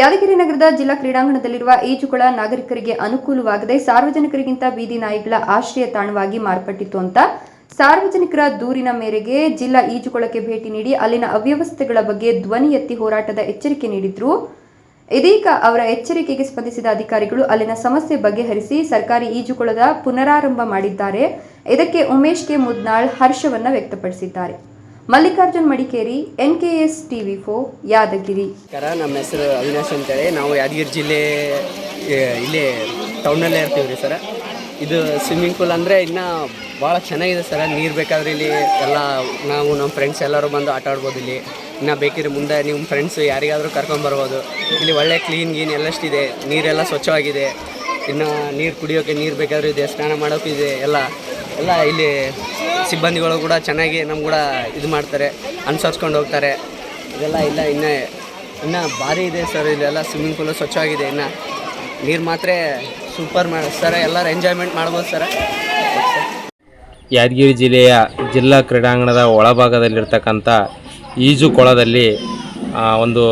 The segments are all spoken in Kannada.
ಯಾದಗಿರಿ ನಗರದ ಜಿಲ್ಲಾ ಕ್ರೀಡಾಂಗಣದಲ್ಲಿರುವ ಈಜುಕೊಳ ನಾಗರಿಕರಿಗೆ ಅನುಕೂಲವಾಗದೆ ಸಾರ್ವಜನಿಕರಿಗಿಂತ ಬೀದಿ ನಾಯಿಗಳ ಆಶ್ರಯ ತಾಣವಾಗಿ ಮಾರ್ಪಟ್ಟಿತ್ತು ಅಂತ ಸಾರ್ವಜನಿಕರ ದೂರಿನ ಮೇರೆಗೆ ಜಿಲ್ಲಾ ಈಜುಕೊಳಕ್ಕೆ ಭೇಟಿ ನೀಡಿ ಅಲ್ಲಿನ ಅವ್ಯವಸ್ಥೆಗಳ ಬಗ್ಗೆ ಧ್ವನಿ ಎತ್ತಿ ಹೋರಾಟದ ಎಚ್ಚರಿಕೆ ನೀಡಿದ್ರು. ಇದೀಗ ಅವರ ಎಚ್ಚರಿಕೆಗೆ ಸ್ಪಂದಿಸಿದ ಅಧಿಕಾರಿಗಳು ಅಲ್ಲಿನ ಸಮಸ್ಯೆ ಬಗೆಹರಿಸಿ ಸರ್ಕಾರಿ ಈಜುಕೊಳದ ಪುನರಾರಂಭ ಮಾಡಿದ್ದಾರೆ. ಇದಕ್ಕೆ ಉಮೇಶ್ ಕೆ ಮುದ್ನಾಳ್ ಹರ್ಷವನ್ನ ವ್ಯಕ್ತಪಡಿಸಿದ್ದಾರೆ. Mallikarjun Madikeri, N K S TV ಫೋ ಯಾದಗಿರಿ. ನಮಸ್ಕಾರ, ನಮ್ಮ ಹೆಸರು ಅವಿನಾಶ್ ಅಂತೇಳಿ. ನಾವು ಯಾದಗಿರಿ ಜಿಲ್ಲೆ ಇಲ್ಲಿ ಇಲ್ಲೇ ಟೌನಲ್ಲೇ ಇರ್ತೀವಿ ರೀ ಸರ. ಇದು ಸ್ವಿಮ್ಮಿಂಗ್ ಪೂಲ್ ಅಂದರೆ ಇನ್ನು ಭಾಳ ಚೆನ್ನಾಗಿದೆ ಸರ. ನೀರು ಬೇಕಾದ್ರೆ ಇಲ್ಲಿ ಎಲ್ಲ ನಾವು ನಮ್ಮ ಫ್ರೆಂಡ್ಸ್ ಎಲ್ಲರೂ ಬಂದು ಆಟ ಆಡ್ಬೋದು ಇಲ್ಲಿ. ಇನ್ನು ಬೇಕಿದ್ರೆ ಮುಂದೆ ನಿಮ್ಮ ಫ್ರೆಂಡ್ಸ್ ಯಾರಿಗಾದರೂ ಕರ್ಕೊಂಬರ್ಬೋದು ಇಲ್ಲಿ ಒಳ್ಳೆ ಕ್ಲೀನ್ ಗೀನ್ ಎಲ್ಲಷ್ಟಿದೆ ನೀರೆಲ್ಲ ಸ್ವಚ್ಛವಾಗಿದೆ. ಇನ್ನು ನೀರು ಕುಡಿಯೋಕ್ಕೆ ನೀರು ಬೇಕಾದ್ರೂ ಇದೆ ಸ್ನಾನ ಮಾಡೋಕ್ಕಿದೆ ಎಲ್ಲ ಎಲ್ಲ ಇಲ್ಲಿ ಸಿಬ್ಬಂದಿಗಳು ಕೂಡ ಚೆನ್ನಾಗಿ ನಮ್ಮ ಕೂಡ ಇದು ಮಾಡ್ತಾರೆ, ಅನುಸರಿಸ್ಕೊಂಡು ಹೋಗ್ತಾರೆ. ಇದೆಲ್ಲ ಇಲ್ಲ, ಇನ್ನೂ, ಇನ್ನು ಭಾರಿ ಇದೆ ಸರ್ ಇಲ್ಲೆಲ್ಲ ಸ್ವಿಮ್ಮಿಂಗ್ ಪೂಲು ಸ್ವಚ್ಛವಾಗಿದೆ ಇನ್ನು. ನೀರು ಮಾತ್ರ ಸೂಪರ್ ಸರ್, ಎಲ್ಲರೂ ಎಂಜಾಯ್ಮೆಂಟ್ ಮಾಡ್ಬೋದು ಸರ್. ಯಾದಗಿರಿ ಜಿಲ್ಲೆಯ ಜಿಲ್ಲಾ ಕ್ರೀಡಾಂಗಣದ ಒಳಭಾಗದಲ್ಲಿರ್ತಕ್ಕಂಥ ಈಜು ಕೊಳದಲ್ಲಿ ಒಂದು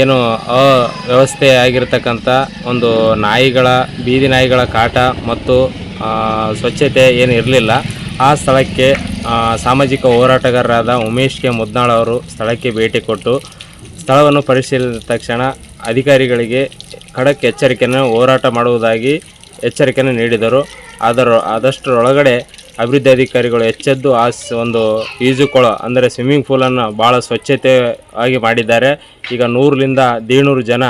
ಏನು ಅವ್ಯವಸ್ಥೆ ಆಗಿರತಕ್ಕಂಥ ಒಂದು ನಾಯಿಗಳ, ಬೀದಿ ನಾಯಿಗಳ ಕಾಟ ಮತ್ತು ಸ್ವಚ್ಛತೆ ಏನು ಇರಲಿಲ್ಲ. ಆ ಸ್ಥಳಕ್ಕೆ ಸಾಮಾಜಿಕ ಹೋರಾಟಗಾರರಾದ ಉಮೇಶ್ ಕೆ ಮುದ್ನಾಳ್ ಅವರು ಸ್ಥಳಕ್ಕೆ ಭೇಟಿ ಕೊಟ್ಟು, ಸ್ಥಳವನ್ನು ಪರಿಶೀಲಿಸಿದ ತಕ್ಷಣ ಅಧಿಕಾರಿಗಳಿಗೆ ಖಡಕ್ ಎಚ್ಚರಿಕೆಯನ್ನು, ಹೋರಾಟ ಮಾಡುವುದಾಗಿ ಎಚ್ಚರಿಕೆಯನ್ನು ನೀಡಿದರು. ಅದರ ಆದಷ್ಟರೊಳಗಡೆ ಅಭಿವೃದ್ಧಿ ಅಧಿಕಾರಿಗಳು ಎಚ್ಚೆದ್ದು ಆ ಒಂದು ಈಜುಕೊಳ, ಅಂದರೆ ಸ್ವಿಮ್ಮಿಂಗ್ ಪೂಲನ್ನು ಭಾಳ ಸ್ವಚ್ಛತೆ ಆಗಿ ಮಾಡಿದ್ದಾರೆ. ಈಗ ನೂರರಿಂದ ದೇಳ್ನೂರು ಜನ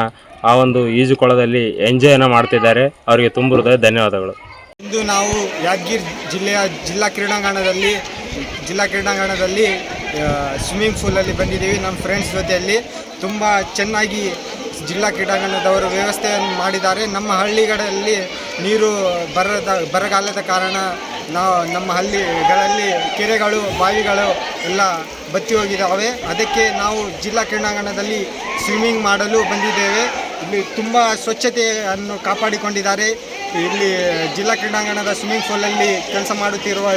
ಆ ಒಂದು ಈಜುಕೊಳದಲ್ಲಿ ಎಂಜಾಯನ್ನು ಮಾಡ್ತಿದ್ದಾರೆ. ಅವರಿಗೆ ತುಂಬ ಹೃದಯ ಧನ್ಯವಾದಗಳು. ಇಂದು ನಾವು ಯಾದಗಿರಿ ಜಿಲ್ಲೆಯ ಜಿಲ್ಲಾ ಕ್ರೀಡಾಂಗಣದಲ್ಲಿ ಜಿಲ್ಲಾ ಕ್ರೀಡಾಂಗಣದಲ್ಲಿ ಸ್ವಿಮ್ಮಿಂಗ್ ಪೂಲಲ್ಲಿ ಬಂದಿದ್ದೀವಿ. ನಮ್ಮ ಫ್ರೆಂಡ್ಸ್ ಜೊತೆಯಲ್ಲಿ ತುಂಬ ಚೆನ್ನಾಗಿ ಜಿಲ್ಲಾ ಕ್ರೀಡಾಂಗಣದವರು ವ್ಯವಸ್ಥೆಯನ್ನು ಮಾಡಿದ್ದಾರೆ. ನಮ್ಮ ಹಳ್ಳಿಗಳಲ್ಲಿ ನೀರು ಬರದ, ಬರಗಾಲದ ಕಾರಣ ನಾವು ನಮ್ಮ ಹಳ್ಳಿಗಳಲ್ಲಿ ಕೆರೆಗಳು, ಬಾವಿಗಳು ಎಲ್ಲ ಬತ್ತಿ ಹೋಗಿದ್ದಾವೆ ಅದಕ್ಕೆ ನಾವು ಜಿಲ್ಲಾ ಕ್ರೀಡಾಂಗಣದಲ್ಲಿ ಸ್ವಿಮ್ಮಿಂಗ್ ಮಾಡಲು ಬಂದಿದ್ದೇವೆ. ಇಲ್ಲಿ ತುಂಬ ಸ್ವಚ್ಛತೆಯನ್ನು ಕಾಪಾಡಿಕೊಂಡಿದ್ದಾರೆ. ಇಲ್ಲಿ ಜಿಲ್ಲಾ ಕ್ರೀಡಾಂಗಣದ ಸ್ವಿಮ್ಮಿಂಗ್ ಪೂಲಲ್ಲಿ ಕೆಲಸ ಮಾಡುತ್ತಿರುವ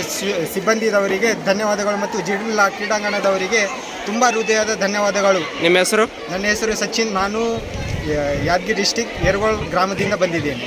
ಸಿಬ್ಬಂದಿದವರಿಗೆ ಧನ್ಯವಾದಗಳು ಮತ್ತು ಜಿಲ್ಲಾ ಕ್ರೀಡಾಂಗಣದವರಿಗೆ ತುಂಬ ಹೃದಯದ ಧನ್ಯವಾದಗಳು. ನಿಮ್ಮ ಹೆಸರು? ನನ್ನ ಹೆಸರು ಸಚಿನ್. ನಾನು ಯಾದಗಿರಿ ಡಿಸ್ಟಿಕ್ ಯರಗೋಳ್ ಗ್ರಾಮದಿಂದ ಬಂದಿದ್ದೇನೆ.